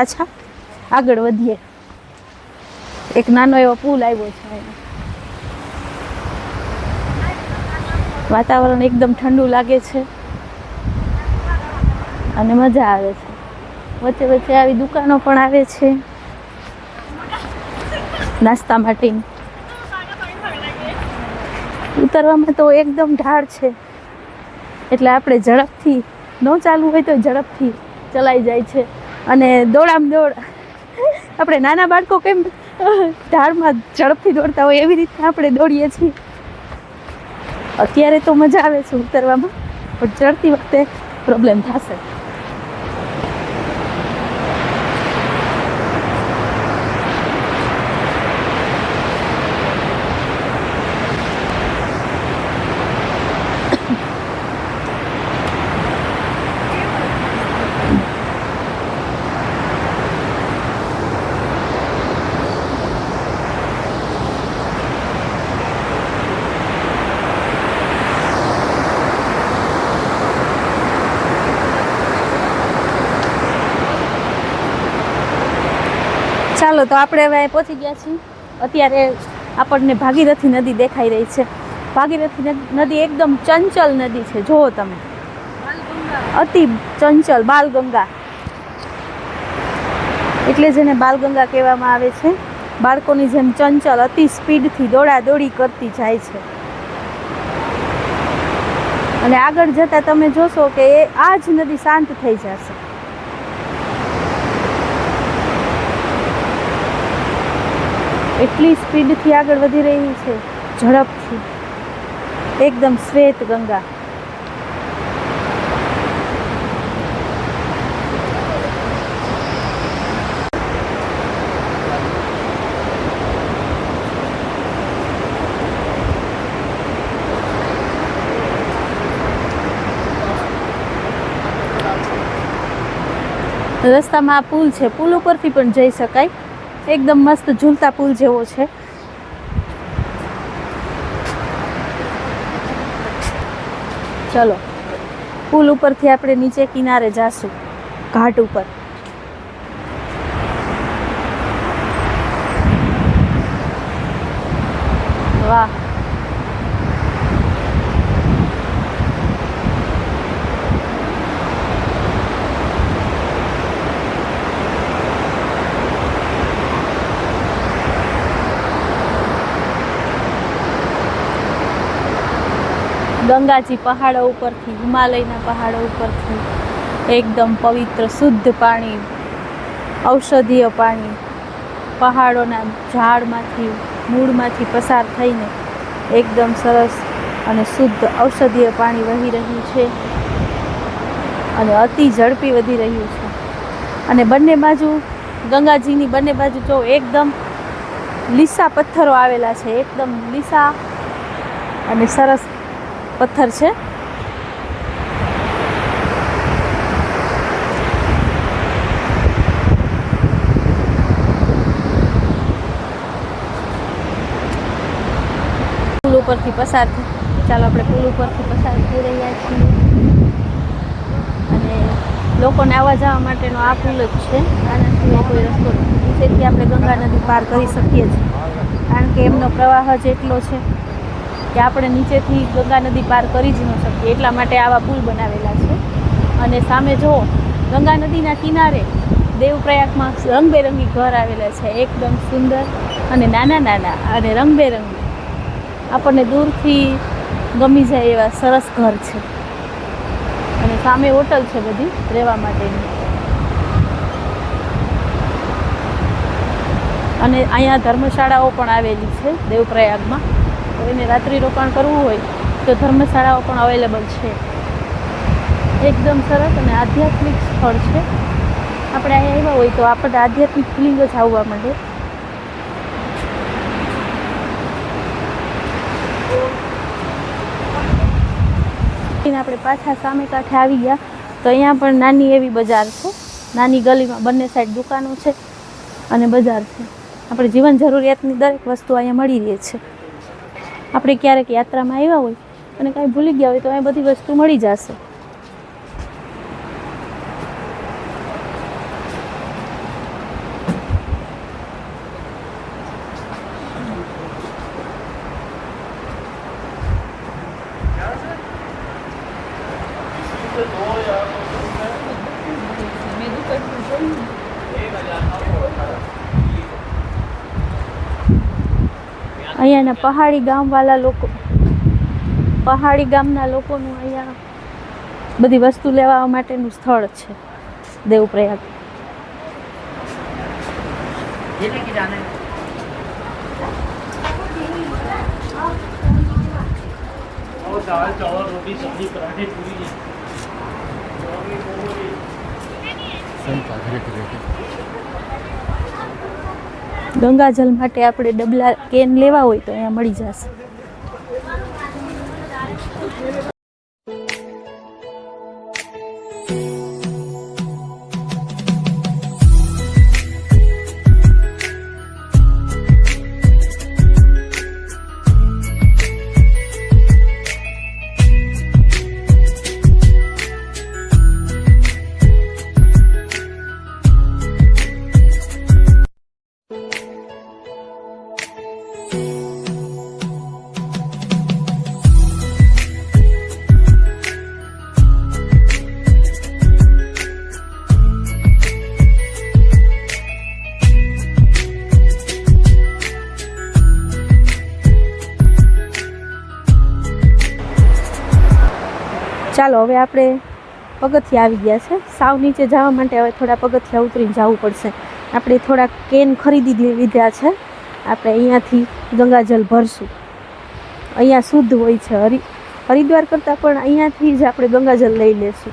પાછા આગળ વધીએ. એક નાનો એવો પુલ આવ્યો છે વાતાવરણ એકદમ ઠંડુ લાગે છે અને મજા આવે છે. વચ્ચે વચ્ચે આવી દુકાનો પણ આવે છે. નાસ્તા માટેની. ઉતરવામાં તો એકદમ ઢાળ છે. એટલે આપણે ઝડપથી, ન ચાલવું હોય તો ઝડપથી ચલાઈ જાય છે. અને દોડામ દોડ. આપણે નાના બાળકો કેમ ઢાળમાં ઝડપથી દોડતા હોય એવી રીતે આપણે દોડીએ છીએ. અત્યારે તો મજા આવે છે ઉતરવામાં, પણ ચડતી વખતે પ્રોબ્લેમ થશે. ચાલો, તો આપણે હવે પહોંચી ગયા છીએ. અત્યારે આપણને ભાગીરથી નદી દેખાઈ રહી છે. ભાગીરથી નદ- એકદમ ચંચલ નદી છે. જુઓ તમે. અતિ ચંચલ બાલગંગા. એટલે જેને બાલગંગા કહેવામાં આવે છે, બાળકોની જેમ ચંચલ અતિ સ્પીડથી દોડા દોડી કરતી જાય છે. અને આગળ જતાં તમે જોશો કે આ જ નદી શાંત થઈ જશે. એટલી સ્પીડથી આગળ વધી રહી છે, ઝડપથી. એકદમ શ્વેત ગંગા. રસ્તામાં આ પુલ છે, પુલ ઉપરથી પણ જઈ શકાય. એકદમ મસ્ત ઝૂલતા પુલ જેવો છે. ચલો, પુલ ઉપરથી આપણે નીચે કિનારે જાશું, ઘાટ ઉપર. વાહ. ગંગાજી પહાડો ઉપરથી, હિમાલયના પહાડો ઉપરથી એકદમ પવિત્ર, શુદ્ધ પાણી, ઔષધીય પાણી પહાડોના ઝાડમાંથી, મૂળમાંથી પસાર થઈને એકદમ સરસ અને શુદ્ધ ઔષધીય પાણી વહી રહ્યું છે અને અતિ ઝડપી વધી રહ્યું છે. અને બંને બાજુ, ગંગાજીની બંને બાજુ જો એકદમ લીસા પથ્થરો આવેલા છે, એકદમ લીસા અને સરસ પથ્થર છે. પુલ ઉપરથી પસાર ચાલો આપણે પુલ ઉપરથી પસાર થઈ રહ્યા છીએ. અને લોકોને આવવા જવા માટેનો આ પુલ જ છે. આના સિવાય કોઈ રસ્તો નથી. આપણે ગંગા નદી પાર કરી શકીએ છીએ. કારણ કે એમનો પ્રવાહ જ એટલો છે. કે આપણે નીચેથી ગંગા નદી પાર કરી જ ન શકીએ. એટલા માટે આવા પુલ બનાવેલા છે. અને સામે જુઓ ગંગા નદીના કિનારે દેવપ્રયાગમાં રંગબેરંગી ઘર આવેલા છે. એકદમ સુંદર અને નાના નાના અને રંગબેરંગી. આપણને દૂરથી ગમી જાય એવા સરસ ઘર છે. અને સામે હોટલ છે બધી રહેવા માટેની. અને અહીંયા ધર્મશાળાઓ પણ આવેલી છે દેવપ્રયાગમાં. એને રાત્રિ રોકાણ કરવું હોય તો ધર્મશાળાઓ પણ અવેલેબલ છે. એકદમ સરસ અને આધ્યાત્મિક સ્થળ છે. આપણે અહીંયા આવ્યા હોય તો આપણને આધ્યાત્મિક ફિલિંગ જ આવવા માંડે. આપણે પાછા સામે કાંઠે આવી ગયા. તો અહીંયા પણ નાની એવી બજાર છે. નાની ગલીમાં બંને સાઈડ દુકાનો છે અને બજાર છે. આપણે જીવન જરૂરિયાતની દરેક વસ્તુ અહીંયા મળી રહે છે. આપણે ક્યારેક યાત્રામાં આવ્યા હોય અને કાંઈ ભૂલી ગયા હોય તો અહીં બધી વસ્તુ મળી જશે. અને પહાડી ગામવાળા લોકો પહાડી ગામના લોકોનું અહીંયા બધી વસ્તુ લેવા માટેનું સ્થળ છે, દેવપ્રયાગ. દાળ પૂરી ગંગાજલ માટે આપણે ડબલા કેન લેવા હોય તો અહીંયા મળી જશે. ચાલો, હવે આપણે પગથિયા આવી ગયા છે. સાવ નીચે જવા માટે હવે થોડા પગથિયા ઉતરીને જવું પડશે. આપણે થોડા કેન ખરીદી લીધા છે. આપણે અહીંયાથી ગંગાજલ ભરશું. અહીંયા શુદ્ધ હોય છે હરિ, હરિદ્વાર કરતાં પણ અહીંયાથી જ આપણે ગંગાજલ લઈ લેશું.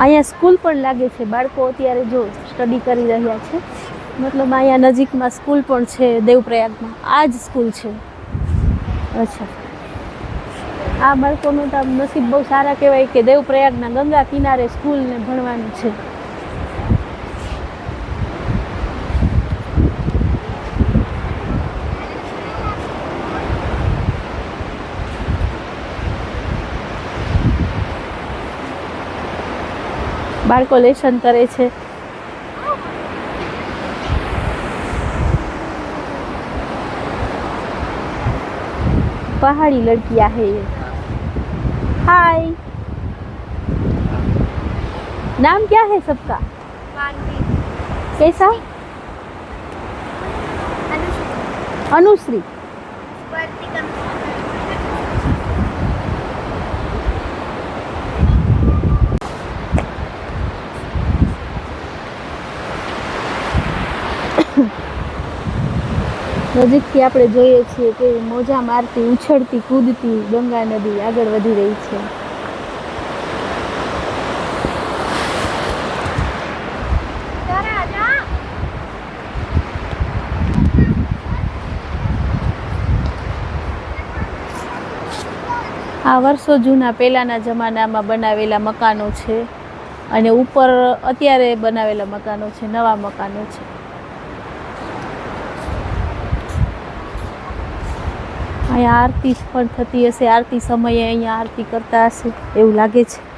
અહીંયા સ્કૂલ પણ લાગે છે. બાળકો અત્યારે જો સ્ટડી કરી રહ્યા છે. મતલબ અહીંયા નજીકમાં સ્કૂલ પણ છે દેવપ્રયાગમાં. આ જ સ્કૂલ છે. અચ્છા. આ બાળકોનું તો નસીબ બહુ સારા કહેવાય કે દેવપ્રયાગના ગંગા કિનારે સ્કૂલને ભણવાનું છે. બાળકો લેસન કરે છે. पहाड़ी लड़कियाँ है ये। हाय नाम क्या है सबका? कैसा? अनुश्री। નજીકથી આપણે જોઈએ છીએ કે મોજા મારતી, ઉછળતી, કૂદતી ગંગા નદી આગળ વધી રહી છે. આ વર્ષો જૂના પહેલાંના જમાનામાં બનાવેલા મકાનો છે અને ઉપર અત્યારે બનાવેલા મકાનો છે, નવા મકાનો છે. આરતી પણ થતી હશે. આરતી સમયે અહીંયા આરતી કરતા હશે. એવું લાગે છે.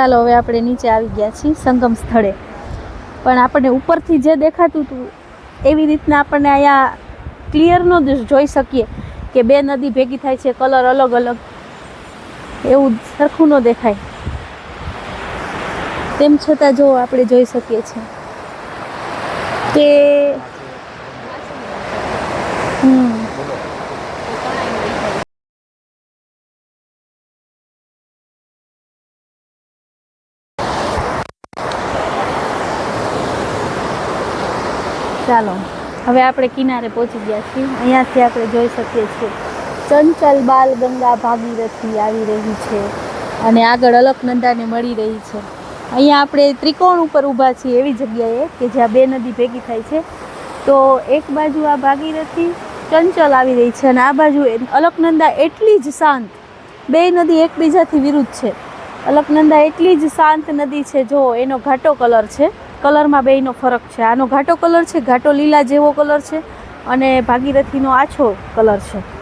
ચાલો હવે આપણે નીચે આવી ગયા છીએ સંગમ સ્થળે. પણ આપણને ઉપરથી જે દેખાતું હતું, એવી રીતના આપણને અહીંયા ક્લિયર ન જોઈ શકીએ કે બે નદી ભેગી થાય છે કલર અલગ અલગ. એવું સરખું ન દેખાય. તેમ છતાં જો આપણે જોઈ શકીએ છીએ કે હમ ચાલો હવે આપણે કિનારે પહોંચી ગયા છીએ. અહીંયાથી આપણે જોઈ શકીએ છીએ, ચંચલ બાલ ગંગા ભાગીરથી આવી રહી છે અને આગળ અલકનંદાને મળી રહી છે. અહીંયા આપણે ત્રિકોણ ઉપર ઊભા છીએ એવી જગ્યાએ કે જ્યાં બે નદી ભેગી થાય છે. તો એક બાજુ આ ભાગીરથી ચંચલ આવી રહી છે અને આ બાજુ અલકનંદા એટલી જ શાંત, બે નદી એકબીજાથી વિરુદ્ધ છે. અલકનંદા એટલી જ શાંત નદી છે, જો એનો ઘાટો કલર છે. કલરમાં બેયનો ફરક છે. આનો ઘાટો કલર છે, ઘાટો લીલા જેવો કલર છે અને ભાગીરથીનો આછો કલર છે.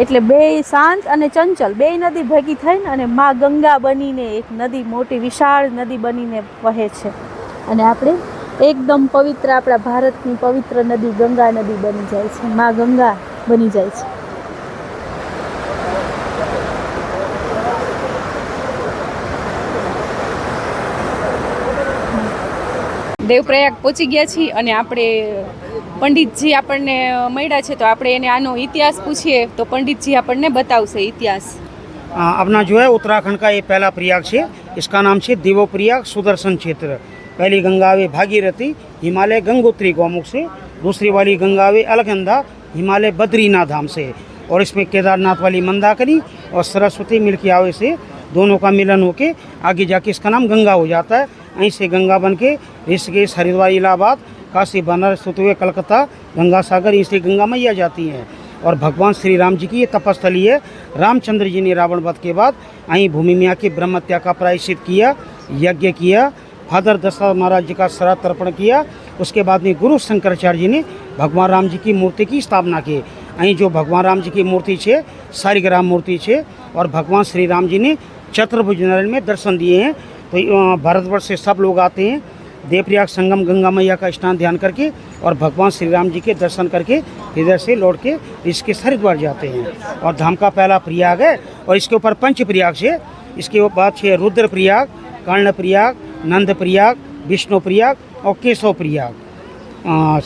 એટલે બે શાંત અને ચંચલ, બે નદી ભેગી થઈને અને મા ગંગા બનીને એક નદી, મોટી વિશાળ નદી બનીને વહે છે. અને આપણે એકદમ પવિત્ર આપણા ભારતની પવિત્ર નદી ગંગા નદી બની જાય છે. મા ગંગા બની જાય છે. દેવપ્રયાગ પહોંચી ગયા છીએ અને આપણે પંડિતજી આપણને મળ્યા છે તો આપણે એને આનો ઇતિહાસ પૂછીએ તો પંડિતજી આપણને બતાવશે ઇતિહાસ आ, अपना जो है उत्तराखंड का ये पहला प्रयाग है इसका नाम है देवो प्रयाग सुदर्शन क्षेत्र पहली गंगा वे भागीरथी हिमालय गंगोत्री गौमुख से दूसरी वाली गंगा वे अलगंधा हिमालय बद्रीनाथ धाम से और इसमें केदारनाथ वाली मंदाकिनी और सरस्वती मिलके आवे से दोनों का मिलन होके आगे जाके इसका नाम गंगा हो जाता है यहीं से गंगा बन के ऋषिकेश, हरिद्वार, इलाहाबाद, काशी, बनारस होते कलकत्ता गंगा सागर इसी गंगा मैया जाती हैं। और भगवान श्री राम जी की ये तपस्थली है। रामचंद्र जी ने रावण वध के बाद आई भूमि में आके ब्रह्म हत्या का प्रायश्चित किया, यज्ञ किया, फादर दशा महाराज जी का श्राद्ध तर्पण किया। उसके बाद में गुरु शंकराचार्य जी ने भगवान राम जी की मूर्ति की स्थापना की। अँ जो भगवान राम जी की मूर्ति है सारिग्राम मूर्ति छे, और भगवान श्री राम जी ने चतुर्भुज नारायण में दर्शन दिए हैं। तो भारतवर्ष से सब लोग आते हैं। देवप्रयाग संगम गंगा मैया का स्नान ध्यान करके और भगवान श्री राम जी के दर्शन करके इधर से लौट के इसके हरिद्वार जाते हैं। और धाम का पहला प्रयाग है और इसके ऊपर पंच प्रयाग से, इसके बाद से रुद्र प्रयाग कर्ण प्रयाग नंद प्रयाग विष्णु प्रयाग और केशव प्रयाग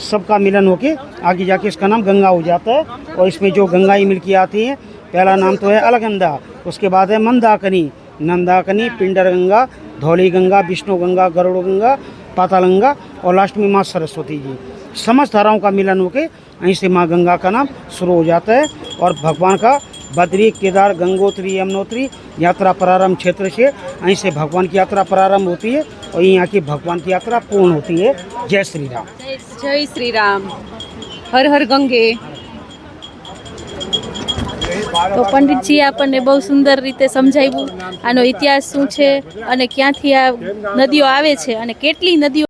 सबका मिलन होके आगे जाके इसका नाम गंगा हो जाता है और इसमें जो गंगाई मिलकी आती हैं, पहला नाम तो है अलगंदा उसके बाद है मंदाकनी, नंदाकनी पिंडर गंगा धौली गंगा, विष्णु गंगा, गरुड़ गंगा पाताल गंगा और लास्ट में माँ सरस्वती जी। समस्त धाराओं का मिलन होकर यहीं से माँ गंगा का नाम शुरू हो जाता है और भगवान का बद्री, केदार, गंगोत्री, यमुनोत्री यात्रा प्रारंभ क्षेत्र से यहीं से भगवान की यात्रा प्रारंभ होती है और यहाँ की भगवान की यात्रा पूर्ण होती है। जय श्री राम। जय श्री राम। हर हर गंगे। તો પંડિતજીએ આપણને બહુ સુંદર રીતે સમજાવ્યું. આનો ઇતિહાસ શું છે અને ક્યાંથી આ નદીઓ આવે છે અને કેટલી નદીઓ